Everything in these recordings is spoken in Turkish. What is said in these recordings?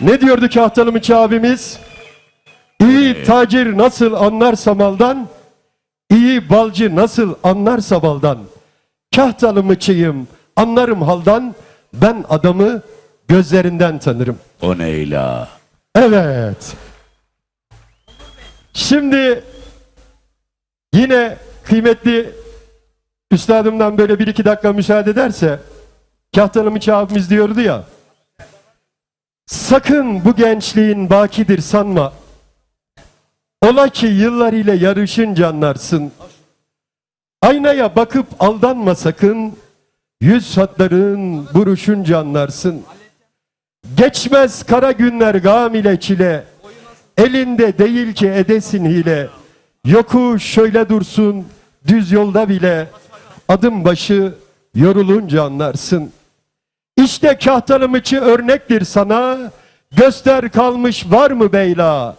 Ne diyordu Kahtalımıçı abimiz? İyi tacir nasıl anlarsa maldan, iyi balcı nasıl anlarsa baldan. Kahtalımıçıyım, anlarım haldan, ben adamı gözlerinden tanırım. O neyla? Evet. Şimdi yine kıymetli üstadımdan böyle bir iki dakika müsaade ederse Kahtanımıçı abimiz diyordu ya sakın bu gençliğin bakidir sanma ola ki yıllar ile yarışınca anlarsın aynaya bakıp aldanma sakın yüz hatların buruşunca anlarsın Geçmez kara günler gam ile çile. Elinde değil ki edesin hile. Yokuş şöyle dursun düz yolda bile. Adım başı yorulunca anlarsın. İşte kahtanımıçı örnektir sana. Göster kalmış var mı beyla?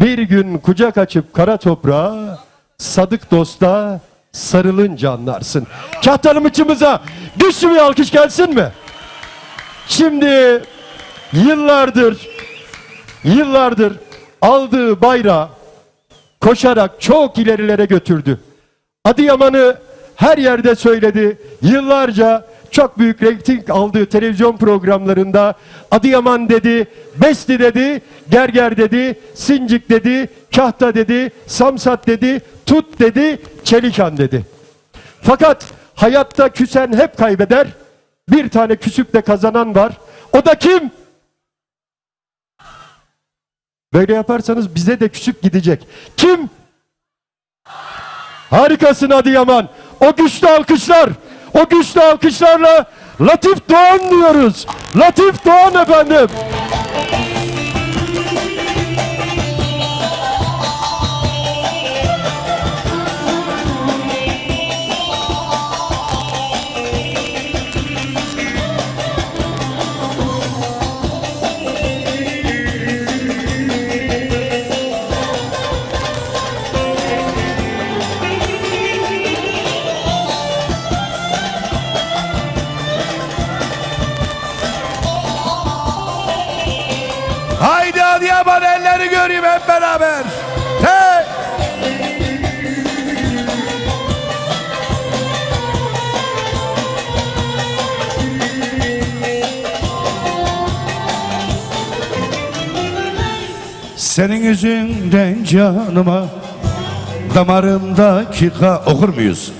Bir gün kucak açıp kara toprağa, sadık dosta sarılınca anlarsın. Kahtanımıçımıza güçlü bir alkış gelsin mi? Şimdi yıllardır yıllardır aldığı bayrağı koşarak çok ilerilere götürdü. Adıyaman'ı her yerde söyledi. Yıllarca çok büyük reyting aldığı televizyon programlarında Adıyaman dedi, Besli dedi, Gerger dedi, Sincik dedi, Kahta dedi, Samsat dedi, Tut dedi, Çelikan dedi. Fakat hayatta küsen hep kaybeder. Bir tane küsüp de kazanan var. O da kim? Böyle yaparsanız bize de küsüp gidecek. Kim? Harikasın Adıyaman. O güçlü alkışlar. O güçlü alkışlarla Latif Doğan diyoruz. Latif Doğan efendim. Senin yüzünden canıma damarımdaki ka okur muyuz?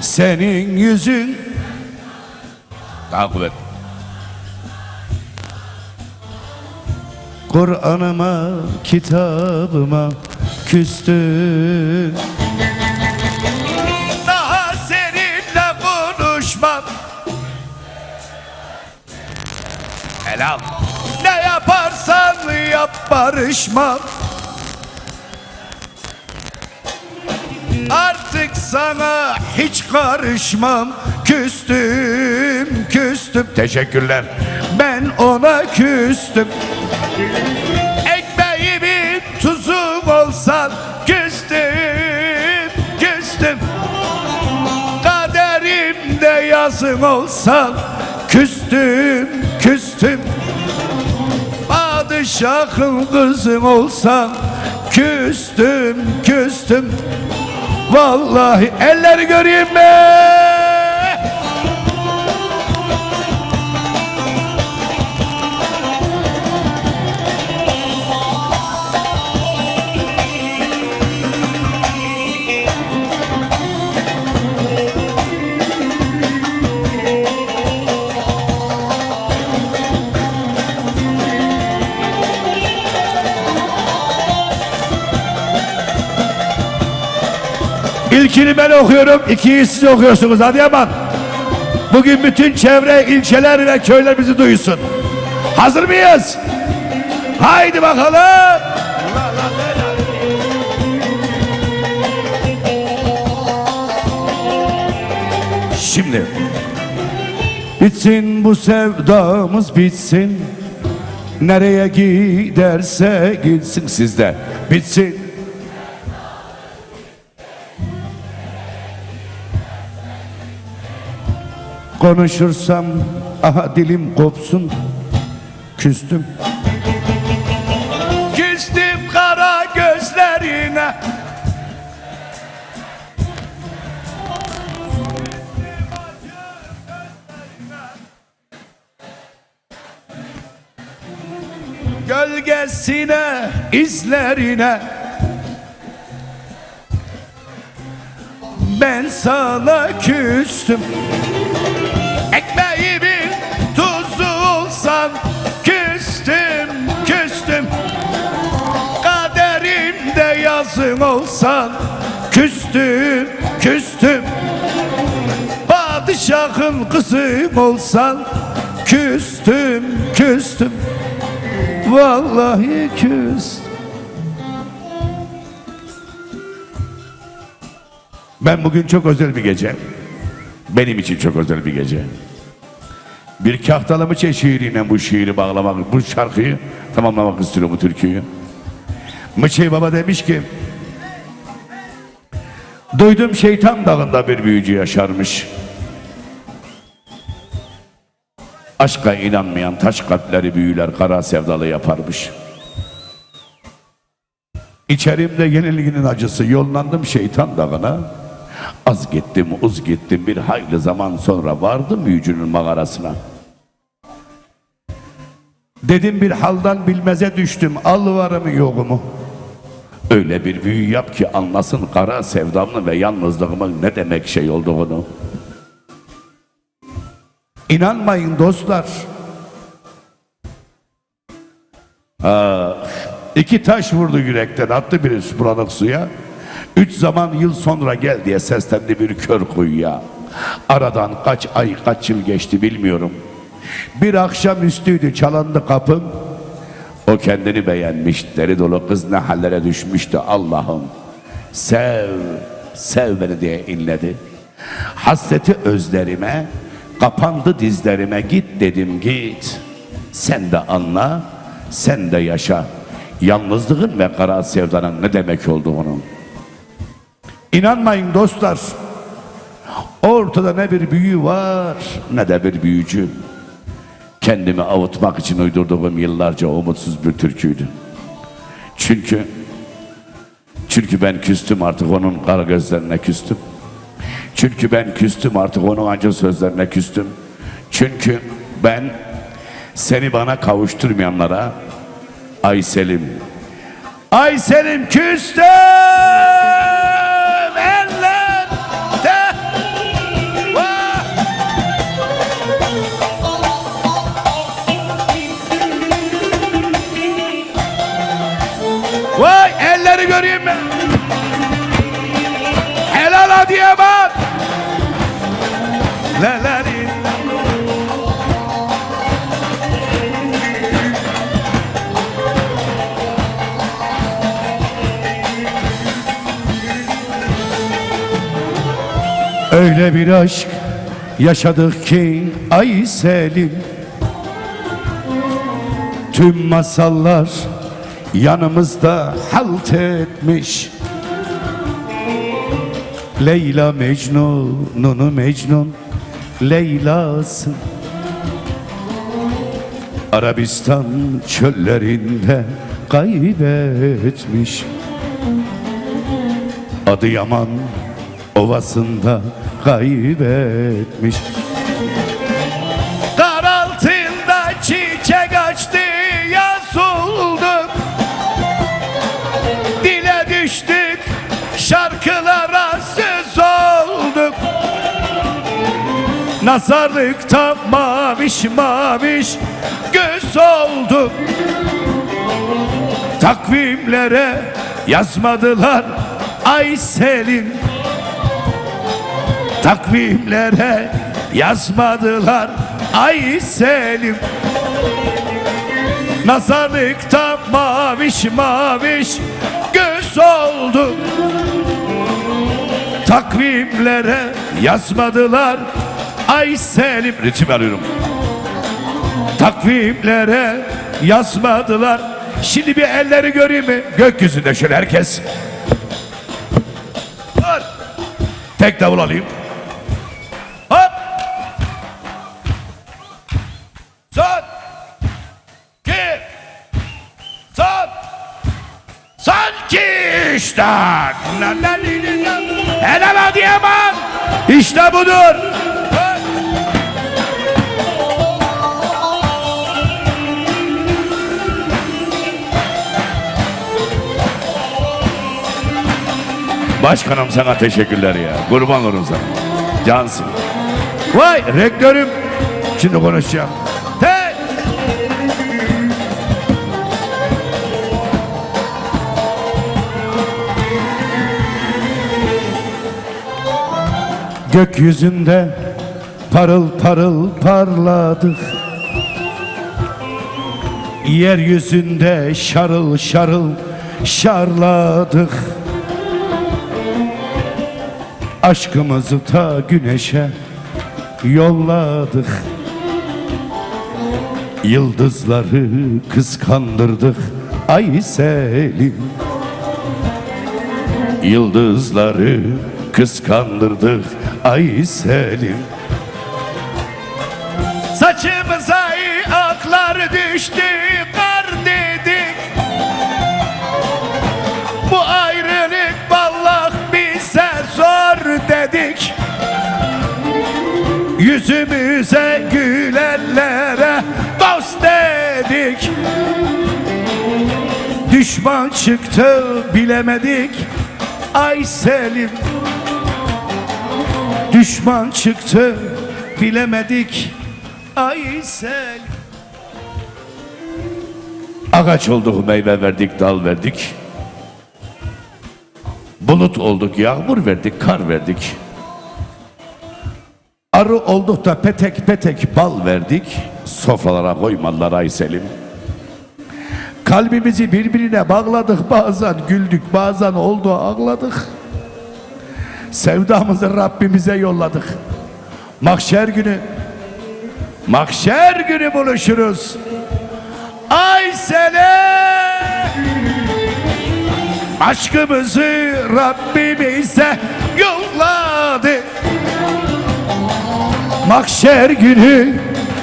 Senin yüzün daha kuvvet. Kur'an'ıma, kitabıma küstüm. Daha seninle konuşmam. Helal. Yap barışmam. Artık sana hiç karışmam. Küstüm, küstüm. Teşekkürler. Ben ona küstüm. Ekmeğimin tuzum olsan Küstüm, küstüm. Kaderimde yazım olsan Küstüm, küstüm Padişahın kızım olsan Küstüm, küstüm Vallahi elleri göreyim mi? İlkini ben okuyorum, ikiyi siz okuyorsunuz Adıyaman. Bugün bütün çevre ilçeler ve köyler bizi duysun. Hazır mıyız? Haydi bakalım. Şimdi bitsin bu sevdamız bitsin. Nereye giderse gitsin sizde. Bitsin. Konuşursam aha dilim kopsun Küstüm. Küstüm kara gözlerine. Gölgesine, izlerine. Ben sana küstüm. Ekmeğimin tuzu olsan Küstüm, küstüm Kaderimde yazın olsan Küstüm, küstüm Padişahın kızım olsan Küstüm, küstüm Vallahi küstüm Ben bugün çok özel bir gece. Benim için çok özel bir gece. Bir kahtalamıçe şiiriyle bu şiiri bağlamak, bu şarkıyı tamamlamak istiyorum bu türküyü. Mıçey Baba demiş ki Duydum şeytan dağında bir büyücü yaşarmış. Aşka inanmayan taş kalpleri büyüler kara sevdalı yaparmış. İçerimde yenilginin acısı yollandım şeytan dağına. Az gittim uz gittim bir hayli zaman sonra vardım büyücünün mağarasına. Dedim bir haldan bilmeze düştüm al varımı yokumu. Öyle bir büyü yap ki anlasın kara sevdamın ve yalnızlığımın ne demek şey olduğunu. İnanmayın dostlar. Ah, iki taş vurdu yürekten attı biri bulanık suya. Üç zaman yıl sonra gel diye seslendi bir kör kuyuya. Aradan kaç ay kaç yıl geçti bilmiyorum. Bir akşam üstüydü çalandı kapım. O kendini beğenmiş deri dolu kız ne hallere düşmüştü Allah'ım. Sev, sev beni diye inledi. Hasreti özlerime, kapandı dizlerime git dedim git. Sen de anla, sen de yaşa. Yalnızlığın ve kara sevdanın ne demek olduğunu. İnanmayın dostlar. Ortada ne bir büyü var ne de bir büyücü. Kendimi avutmak için uydurduğum yıllarca umutsuz bir türküydü. Çünkü çünkü ben küstüm artık onun kara gözlerine küstüm. Çünkü ben küstüm artık onun acı sözlerine küstüm. Çünkü ben seni bana kavuşturmayanlara Ay Selim Ay Selim küstüm Öyle bir aşk yaşadık ki ay Selim Tüm masallar yanımızda halt etmiş. Leyla Mecnun'unu Mecnun Leyla'sın. Arabistan çöllerinde kaybetmiş. Adıyaman ovasında kaybetmiş. Kar altında çiçek açtı yaz oldu Dile düştük şarkılara söz olduk Nazarlıkta maviş maviş göz olduk Takvimlere yazmadılar ay Selin Takvimlere yazmadılar. Ay Selim. Nazarlıkta maviş maviş göz oldu. Takvimlere yazmadılar. Ay Selim. Ritim alıyorum. Takvimlere yazmadılar. Şimdi bir elleri göreyim mi? Gökyüzünde şöyle herkes. Tek davul alayım tak. Helal Adıyaman. İşte budur. Başkanım sana teşekkürler ya. Kurban olurum sana. Cansın. Vay rektörüm. Şimdi konuşacağım. Gökyüzünde parıl parıl parladık. Yeryüzünde şarıl şarıl şarladık. Aşkımızı ta güneşe yolladık. Yıldızları kıskandırdık. Ay selim. Yıldızları kıskandırdık. Ay selim Saçımıza aklar düştü kar dedik. Bu ayrılık vallahi bize zor dedik. Yüzümüze gülenlere dost dedik. Düşman çıktı bilemedik Ay Selim Düşman çıktı bilemedik. Ay Selim. Ağaç olduk meyve verdik dal verdik. Bulut olduk yağmur verdik kar verdik. Arı olduk da petek petek bal verdik. Sofralara koymadılar ay Selim Kalbimizi birbirine bağladık bazen güldük bazen oldu ağladık. Sevdamızı Rabbimize yolladık. Mahşer günü Mahşer günü buluşuruz. Ay Selim Aşkımızı Rabbimize yolladı. Mahşer günü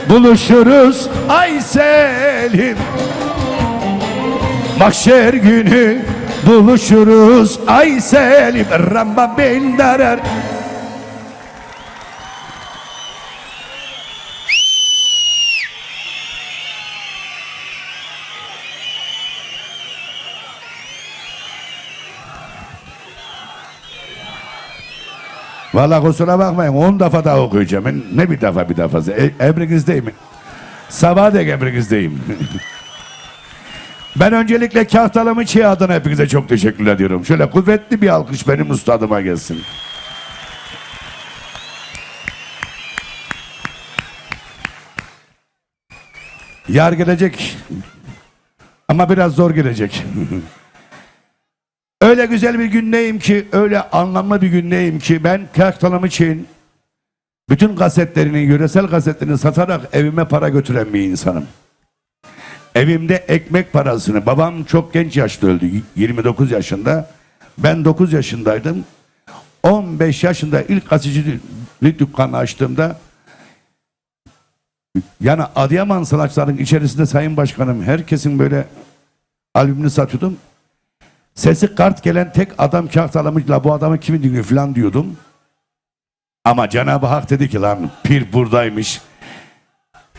buluşuruz. Ay Selim Mahşer günü buluşuruz Ay Selim Ramba bin darar Valla kusura bakmayın 10 defa daha okuyacağım. Ne bir defa bir defası. E, emrinizdeyim. Sabah dek emrinizdeyim. ben öncelikle Kahtalı Çiğ adına hepinize çok teşekkür ediyorum. Şöyle kuvvetli bir alkış benim ustadıma gelsin. Yar gelecek. Ama biraz zor gelecek. Öyle güzel bir gündeyim ki, öyle anlamlı bir gündeyim ki ben Kahtalı için bütün kasetlerini, yöresel kasetlerini satarak evime para götüren bir insanım. Evimde ekmek parasını, babam çok genç yaşta öldü, 29 yaşında. Ben 9 yaşındaydım. 15 yaşında ilk gazetecilik dükkanı açtığımda yani Adıyaman sanatçıların içerisinde Sayın Başkanım herkesin böyle albümünü satıyordum. Sesi kart gelen tek adam Kahtalı'mıyla bu adamı kimi dinliyor falan diyordum. Ama Cenab-ı Hak dedi ki lan pir buradaymış.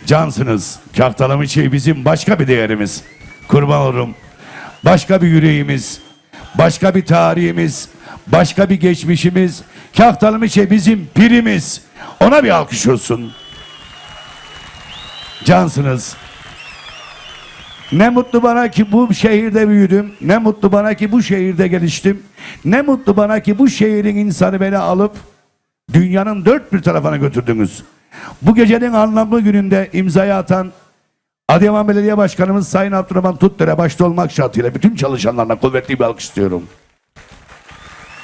Cansınız. Kahtalı'mı şey bizim başka bir değerimiz. Kurban olurum. Başka bir yüreğimiz. Başka bir tarihimiz. Başka bir geçmişimiz. Kahtalı'mı şey bizim pirimiz. Ona bir alkış olsun. Cansınız. Ne mutlu bana ki bu şehirde büyüdüm. Ne mutlu bana ki bu şehirde geliştim. Ne mutlu bana ki bu şehrin insanı beni alıp dünyanın dört bir tarafına götürdünüz. Bu gecenin anlamlı gününde imzayı atan Adıyaman Belediye Başkanımız Sayın Abdurrahman Tutdere başta olmak şartıyla bütün çalışanlarına kuvvetli bir alkış istiyorum.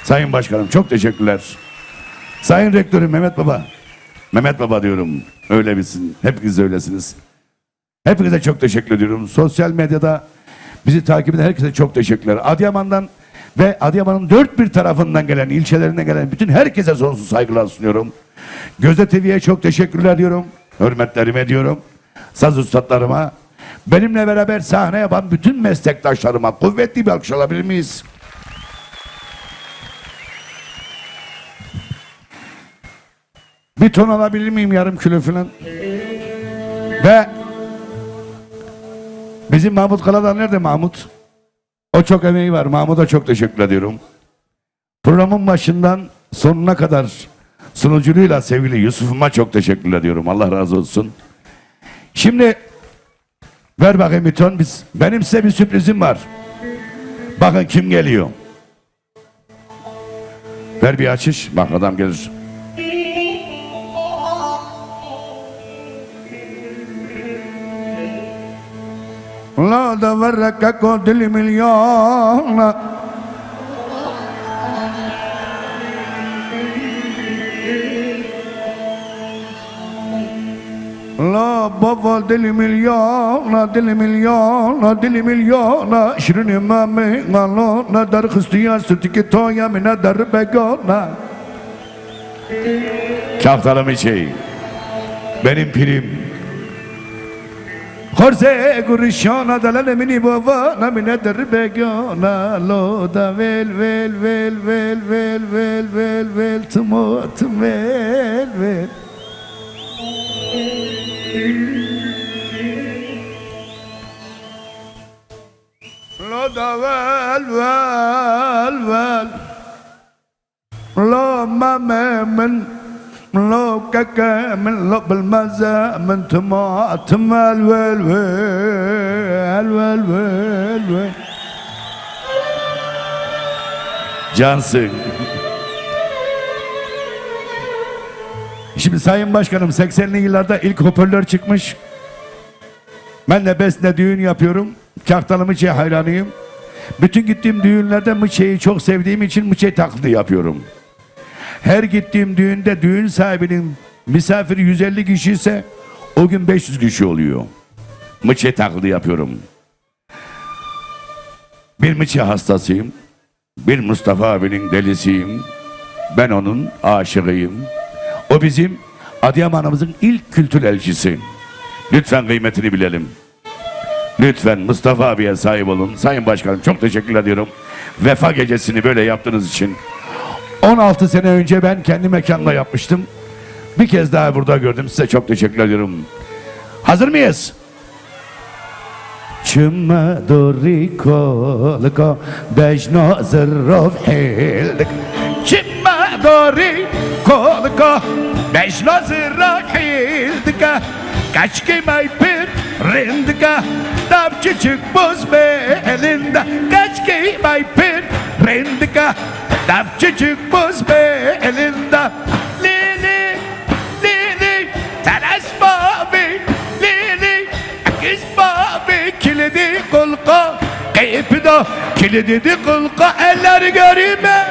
Sayın Başkanım çok teşekkürler. Sayın Rektörüm Mehmet Baba. Mehmet Baba diyorum. Öyle bilsin. Hepiniz öylesiniz. Hepinize çok teşekkür ediyorum. Sosyal medyada bizi takip eden herkese çok teşekkürler. Adıyaman'dan ve Adıyaman'ın dört bir tarafından gelen, ilçelerinden gelen bütün herkese sonsuz saygılar sunuyorum. Gözde TV'ye çok teşekkürler diyorum. Hürmetlerimi ediyorum. Saz ustalarıma. Benimle beraber sahne yapan bütün meslektaşlarıma kuvvetli bir alkış alabilir miyiz? Bir ton alabilir miyim yarım kilo falan? Ve bizim Mahmut Kaladar nerede Mahmut? O çok emeği var. Mahmut'a çok teşekkür ediyorum. Programın başından sonuna kadar sunuculuğuyla sevgili Yusuf'uma çok teşekkür ediyorum. Allah razı olsun. Şimdi ver bakayım bir ton. Biz, benim size bir sürprizim var. Bakın kim geliyor. Ver bir açış. Bak adam gelir. لا تفرقكو دل مليون لا بابا دل مليون دل مليون دل مليون شرين مامي غلون در خستيان ستكي تويا من در بگون Şahtarım içeyim. Benim pirim. Dalane mini baba na mine dar begona Lo da vel vel vel vel vel vel vel vel tumo tum vel vel. Lo da vel vel vel. Lo mame من لو كاكا من لب المزا من تما تمال ويل ويل ويل ويل ويل Cansın. Şimdi Sayın Başkanım 80'li yıllarda ilk hoparlör çıkmış. Ben de Besne düğün yapıyorum. Kahtalı Mıçe hayranıyım. Bütün gittiğim düğünlerde Mıçe'yi çok sevdiğim için Mıçe taklidi yapıyorum. Her gittiğim düğünde düğün sahibinin misafiri 150 kişi ise o gün 500 kişi oluyor. Mıçe taklidi yapıyorum. Bir Mıçe hastasıyım. Bir Mustafa abinin delisiyim. Ben onun aşığıyım. O bizim Adıyaman'ımızın ilk kültür elçisi. Lütfen kıymetini bilelim. Lütfen Mustafa abiye sahip olun. Sayın Başkanım çok teşekkür ediyorum. Vefa gecesini böyle yaptığınız için. 16 sene önce ben kendi mekanla yapmıştım. Bir kez daha burada gördüm. Size çok teşekkür ediyorum. Hazır mıyız? Çümme duri kolko Bejno zırrov hildik Çümme duri kolko Bejno zırrov hildik Kaç kıymay bir rindika Tam buz belinde Kaç kıymay bir rindika Küçük buz belinde Lili Lili Teres babi Lili Kız babi kilidi kulka Kayıpda kilidi kulka. Eller görüme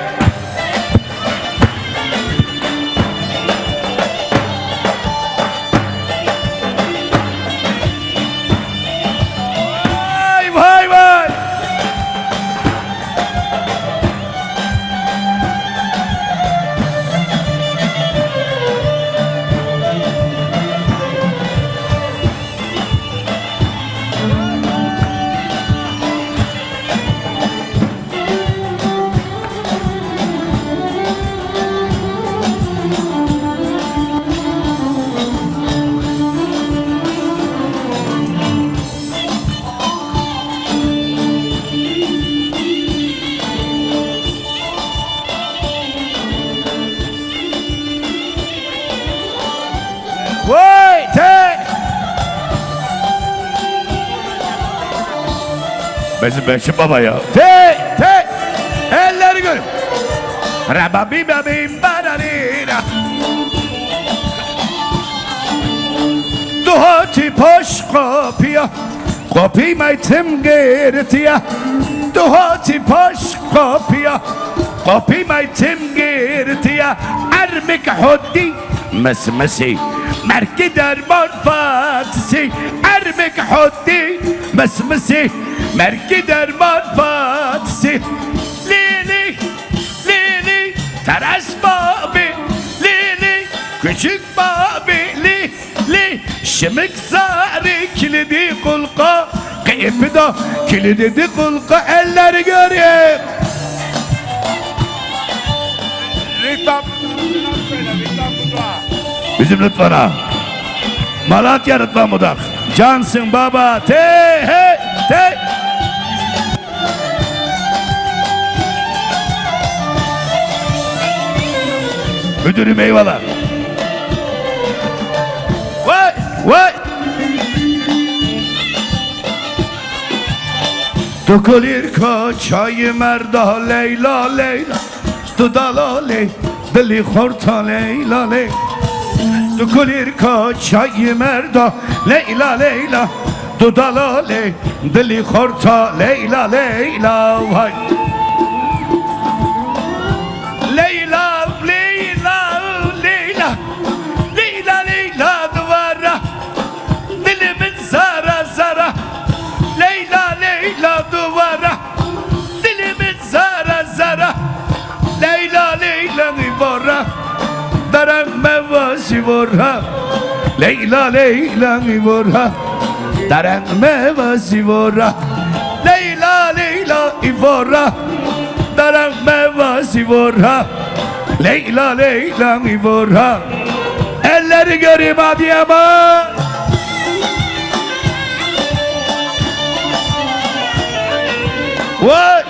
Bizim Beşim Baba ya. Te te elleri gör. Rababim babim bararina. Duhati poş kopya. Kopi maytem gertiya. Duhati poş kopya. Kopi maytem gertiya. Ermik hoddi mesmesi. Merki derman fatisi. Ermik hoddi basmısı Merki derman fatısı Lili, lili, teras babi Lili, küçük babi Lili, şımık sarı kilidi kulka Kıyıp da kilidi kulka elleri göreyim. Ritam, ritam, ritam, ritam, Bizim Rıdvan'a. Malatya Rıdvan Budak. Cansın baba. Te he te. Müdürüm eyvallah. Vay vay. Dokulir kaçayı merda Leyla Leyla Dudala ley Dili horta Leyla ley Dokulir kaçayı merda Leyla Leyla Dudala ley Dili horta Leyla Leyla Vay. Leyla vora Leyla Leyla ibora Daran mevasi vora Leyla Leyla ibora Daran mevasi vora Leyla Leyla ibora Elleri göreyim hadi ama. Vay!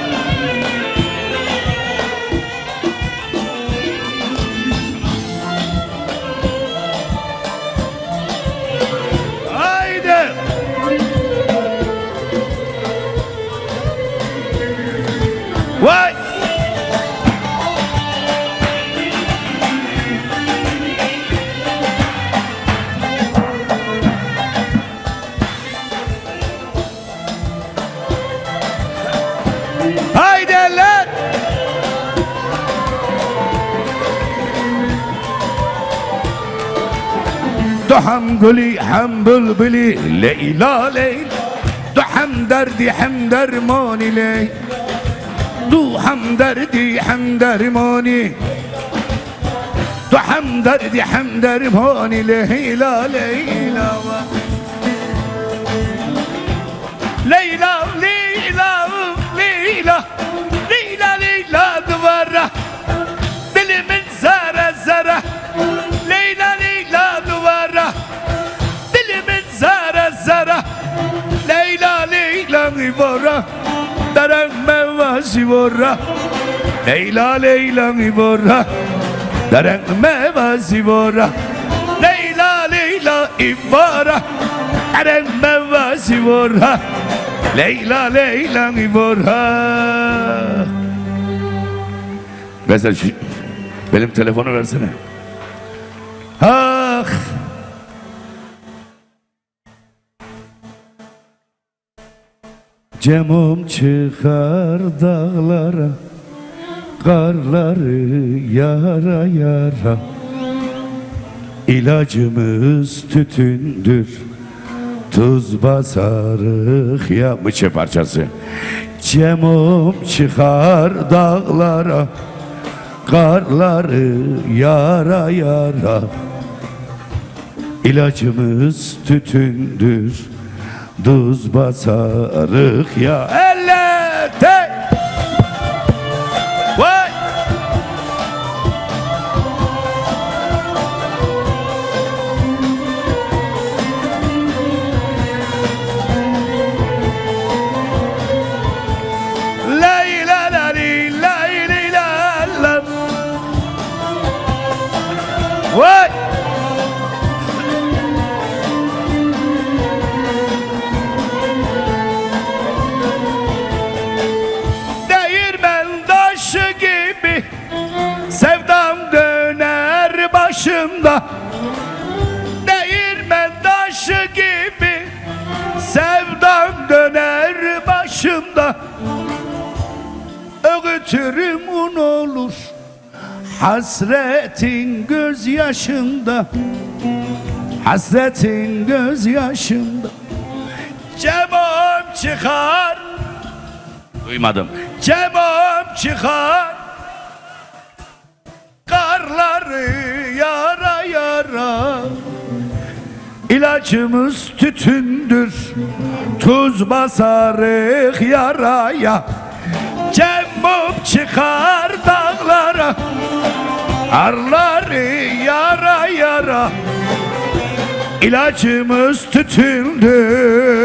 Du hem gülü hem bülbülü Leyla Leyla Du hem derdi hem derman ile. Du hem derdi hem dermani Du hem derdi hem derman ile. Leyla Leyla Leyla ivora Daran mevasi vora Leyla Leyla ivora Daran mevasi vora Leyla Leyla ivora Daran mevasi vora Leyla Leyla ivora Mesela benim telefonu versene. Ah! Cemum çıkar dağlara Karları yara yara. İlacımız tütündür Tuz basarık ya Mıçı parçası. Cemum çıkar dağlara Karları yara yara. İlacımız tütündür Duz basarık ya. Ellete Öğütürüm un olur. Hasretin gözyaşında Hasretin gözyaşında. Cemam çıkar. Duymadım. Cemam çıkar. Karları yara yara. İlacımız tütündür. Tuz basarık yaraya çıkar dağlara Arları yara yara. İlacımız tütündür